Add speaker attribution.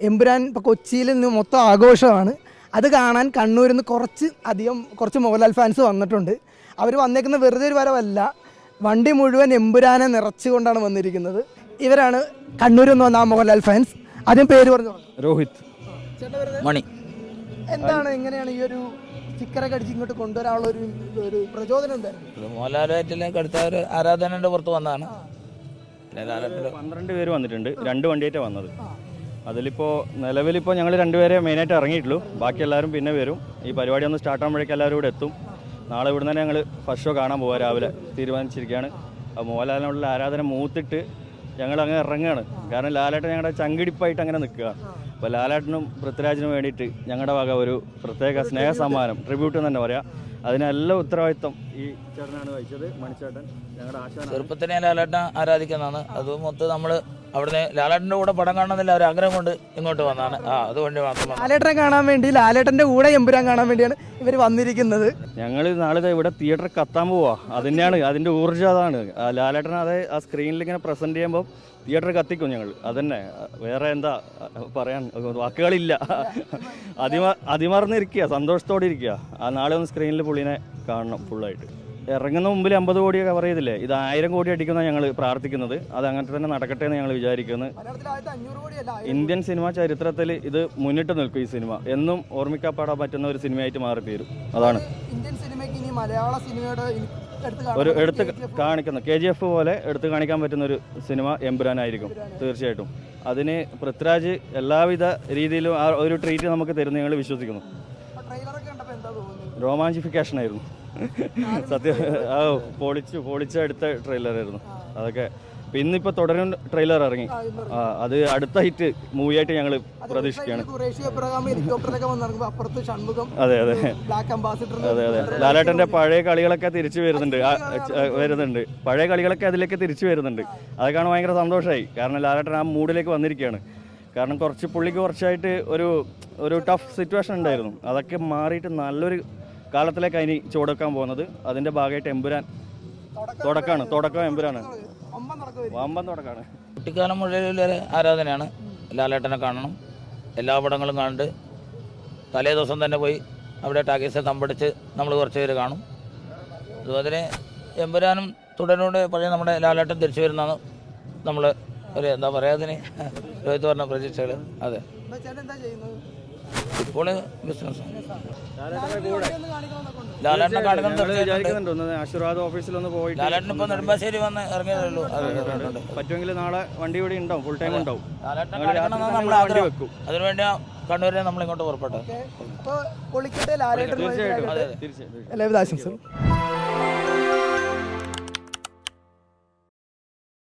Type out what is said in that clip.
Speaker 1: എമ്പുരാൻ ഇപ്പോൾ കൊച്ചിയിൽ നിന്ന് മൊത്തം ആഘോഷമാണ്. അത് കാണാൻ കണ്ണൂരിൽ നിന്ന് കുറച്ച് അധികം കുറച്ച് മോഹൻലാൽ ഫാൻസ് വന്നിട്ടുണ്ട്. അവർ വന്നേക്കുന്ന വെറുതെ ഒരു വരവല്ല. വണ്ടി മുഴുവൻ എമ്പുരാനെ നിറച്ചുകൊണ്ടാണ് വന്നിരിക്കുന്നത്. ഇവരാണ് കണ്ണൂരിൽ നിന്ന് വന്ന ആ മോഹൻലാൽ ഫാൻസ് ആദ്യം പേര് പറഞ്ഞു.
Speaker 2: രോഹിത്.
Speaker 3: മണി.
Speaker 1: എന്താണ് എങ്ങനെയാണ് ഈ ഒരു സ്റ്റിക്കറൊക്കെ അടിച്ച് ഇങ്ങോട്ട് കൊണ്ടുവരാനുള്ള ഒരു ഒരു പ്രചോദനം എന്തായിരുന്നു?
Speaker 3: അടുത്ത ഒരു ആരാധനയുടെ പുറത്ത് വന്നതാണ്.
Speaker 2: പന്ത്രണ്ട് പേര് വന്നിട്ടുണ്ട്. രണ്ട് വണ്ടിയായിട്ടാണ് വന്നത്. അതിലിപ്പോൾ നിലവിലിപ്പോൾ ഞങ്ങൾ രണ്ടുപേരെ മെയിനായിട്ട് ഇറങ്ങിയിട്ടുള്ളൂ. ബാക്കി എല്ലാവരും പിന്നെ വരും. ഈ പരിപാടി ഒന്ന് സ്റ്റാർട്ട് ആകുമ്പോഴേക്കും എല്ലാവരും ഇവിടെ എത്തും. നാളെ ഇവിടെ തന്നെ ഞങ്ങൾ ഫസ്റ്റ് ഷോ കാണാൻ പോകാം രാവിലെ. തീരുമാനിച്ചിരിക്കുകയാണ് അപ്പോൾ മോഹൻലാലിനുള്ള ആരാധന മൂത്തിട്ട് ഞങ്ങൾ അങ്ങ് ഇറങ്ങുകയാണ് കാരണം ലാലേട്ടൻ ഞങ്ങളുടെ ചങ്കിടിപ്പായിട്ട് അങ്ങനെ നിൽക്കുക. അപ്പോൾ ലാലേട്ടനും പൃഥ്വിരാജിനും വേണ്ടിയിട്ട് ഞങ്ങളുടെ വക ഒരു പ്രത്യേക സ്നേഹ സമ്മാനം ട്രിബ്യൂട്ട് എന്ന് തന്നെ പറയാം. അതിനെല്ലാം ഉത്തരവാദിത്വം ഈ ചേട്ടനാണ് വഹിച്ചത് മണിച്ചേട്ടൻ. ഞങ്ങളുടെ ആശാനാണ്.
Speaker 3: ചെറുപ്പത്തിനെ ലാലേട്ടനെ ആരാധിക്കുന്നതാണ്. അത് മൊത്തം നമ്മൾ അവിടുന്ന് ലാലേട്ടന്റെ കൂടെ പടം കാണണമെന്നില്ല ഒരു ആഗ്രഹം കൊണ്ട് ഇങ്ങോട്ട് വന്നാണ് ആ അതുകൊണ്ട് മാത്രം.
Speaker 1: ലാലേട്ടനെ കാണാൻ വേണ്ടി ലാലേട്ടന്റെ കൂടെ എമ്പുരാൻ കാണാൻ വേണ്ടിയാണ് ഇവർ വന്നിരിക്കുന്നത്.
Speaker 2: ഞങ്ങൾ നാളെ ദേ ഇവിടെ തിയേറ്റർ കത്താൻ പോവാ. അതിനാണ് അതിന്റെ ഊർജം അതാണ്. ആ ലാലേട്ടൻ അതെ ആ സ്ക്രീനിൽ ഇങ്ങനെ പ്രസന്റ് ചെയ്യുമ്പോൾ തിയേറ്റർ കത്തിക്കും ഞങ്ങൾ അതന്നെ. വേറെ എന്താ പറയാൻ വാക്കുകളില്ല. അതിമ അതിമറന്നിരിക്കുക സന്തോഷത്തോടെ ഇരിക്കുക. ആ നാളെ ഒന്ന് സ്ക്രീനിൽ പുള്ളിനെ കാണണം ഫുള്ളായിട്ട് ഇറങ്ങുന്ന മുമ്പിൽ അമ്പത് കോടി കവർ ചെയ്തില്ലേ? ഇത് ആയിരം കോടി അടിക്കുന്ന ഞങ്ങൾ പ്രാർത്ഥിക്കുന്നത്. അത് അങ്ങനെ തന്നെ നടക്കട്ടെ എന്ന് ഞങ്ങൾ വിചാരിക്കുന്നത് ഇന്ത്യൻ സിനിമ ചരിത്രത്തിൽ ഇത് മുന്നിട്ട് നിൽക്കും ഈ സിനിമ. എന്നും ഓർമ്മിക്കപ്പെടാൻ പറ്റുന്ന ഒരു സിനിമയായിട്ട് മാറിത്തീരും. അതാണ്.
Speaker 1: ഇന്ത്യൻ സിനിമയ്ക്ക് ഇനി മലയാള സിനിമയുടെ
Speaker 2: ഒരു എടുത്ത് കാണിക്കുന്ന. കെ ജി എഫ് പോലെ എടുത്ത് കാണിക്കാൻ പറ്റുന്ന ഒരു സിനിമ എമ്പുരാനായിരിക്കും തീർച്ചയായിട്ടും. അതിന് പൃഥ്വിരാജ് എല്ലാവിധ രീതിയിലും ആ ഒരു ട്രീറ്റ് നമുക്ക് തരുന്ന ഞങ്ങൾ വിശ്വസിക്കുന്നു. റോമാഞ്ചിഫിക്കേഷൻ ആയിരുന്നു സത്യം ആ പൊളിച്ചു പൊളിച്ചെടുത്ത ട്രെയിലർ ആയിരുന്നു അതൊക്കെ പിന്നെ ഇപ്പൊ തുടരും ട്രെയിലർ ഇറങ്ങി. ആ അത് അടുത്ത ഹിറ്റ് മൂവി ആയിട്ട് ഞങ്ങൾ പ്രതീക്ഷിക്കുകയാണ്. അതെ അതെ. അതെ അതെ. ലാലേട്ടന്റെ പഴയ കളികളൊക്കെ തിരിച്ചു വരുന്നുണ്ട്. വരുന്നുണ്ട്. പഴയ കളികളൊക്കെ അതിലേക്ക് തിരിച്ചു വരുന്നുണ്ട്. അത് കാണാൻ ഭയങ്കര സന്തോഷമായി കാരണം ലാലേട്ടൻ ആ മൂഡിലേക്ക് വന്നിരിക്കുകയാണ്. കാരണം കുറച്ച് പുള്ളിക്ക് കുറച്ചായിട്ട് ഒരു ഒരു ടഫ് സിറ്റുവേഷൻ ഉണ്ടായിരുന്നു. അതൊക്കെ മാറിയിട്ട് നല്ലൊരു കാലത്തിലേക്ക് അതിന് ചുവടക്കാൻ പോകുന്നത്. അതിന്റെ ഭാഗമായിട്ട് എമ്പുരാൻ തുടക്കമാണ് തുടക്കം എമ്പുരാണ് വമ്പൻ തുടക്കമാണ്
Speaker 3: കുട്ടിക്കാലം മുഴുവൻ ആരാധനയാണ്. ലാലേട്ടനെ കാണണം. എല്ലാ പടങ്ങളും കണ്ട് തലേ ദിവസം തന്നെ പോയി അവിടെ ടാക്കീസ് തമ്പടിച്ച് നമ്മൾ കുറച്ച് പേര് കാണും. അതുപോലെ എമ്പുരാനും തുടരോടെ പഴയ നമ്മുടെ ലാലേട്ടൻ തിരിച്ചു വരുന്നതാണ് നമ്മൾ ഒരു എന്താ പറയുക അതിന്? രോഹിത് പറഞ്ഞ പ്രതീക്ഷകൾ അതെ. ഇപ്പോൾ ബിസിനസ്
Speaker 1: ലാലേട്ടനെ
Speaker 3: കാണുന്നത്
Speaker 2: വിചാരിക്കുന്നുണ്ട് ഒന്ന് പോയിട്ട്
Speaker 3: ലാലേട്ടൻ ഇപ്പോൾ നെടുമ്പാശ്ശേരി വന്ന് ഇറങ്ങിയതല്ലോ
Speaker 2: പറ്റുമെങ്കിൽ നാളെ വണ്ടി ഇവിടെ ഉണ്ടാവും ഫുൾ ടൈം ഉണ്ടാവും. വെക്കും.
Speaker 3: അതിനുവേണ്ടി കണ്ണൂരിനെ നമ്മൾ ഇങ്ങോട്ട്
Speaker 1: ലാലേട്ടൻ
Speaker 2: തീർച്ചയായിട്ടും. തീർച്ചയായിട്ടും.
Speaker 1: എല്ലാവിധ ആശംസകളും.